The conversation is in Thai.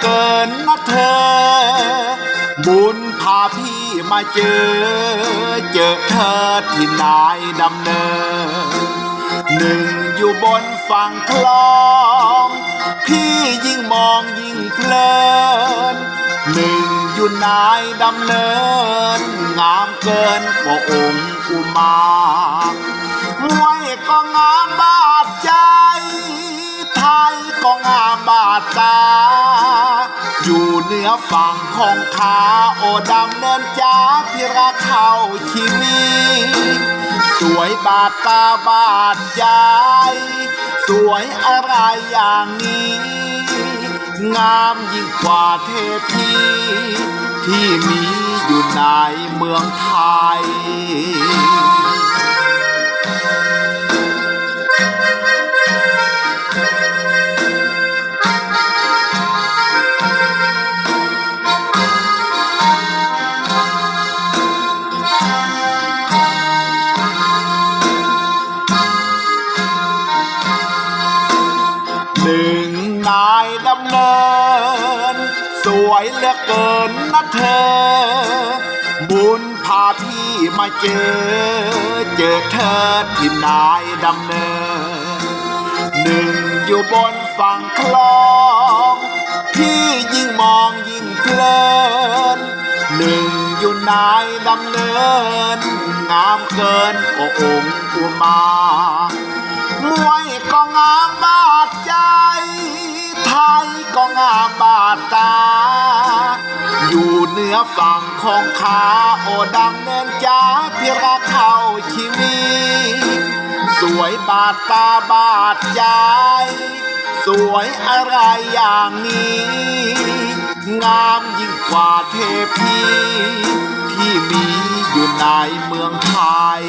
เกินนะเธอ บุญพาพี่มาเจอ เจอเธอที่นายดำเนิน หนึ่งอยู่บนฝั่งคลอง พี่ยิ่งมองยิ่งเพลิน หนึ่งอยู่นายดำเนิน งามเกินกว่องค์อุมาไว้ก็งามบ้า เหนือฝั่งของขาโอดำเนินจ้าพิรักเข้าชีวิตสวยบาดตาบาดใจสวยอะไรอย่างนี้ งามยิ่งกว่าเทพีที่มีอยู่ในเมืองไทย หนึ่งนายดำเนิน สวยเหลือเกินนะเธอ บุญพาพี่มาเจอ เจอเธอที่นายดำเนิน หนึ่งอยู่บนฝั่งคลอง พี่ยิ่งมองยิ่งเพลิน หนึ่งอยู่นายดำเนิน งามเกินกว่าองค์อุมามวยก็งามบาก งามบาดตา อยู่เหนือฝั่งของขาโอดังเนินจ้าที่รักเข้าชีมีสวยบาดตาบาดใจสวยอะไรอย่างนี้ งามยิ่งกว่าเทพีที่มีอยู่ในเมืองไทย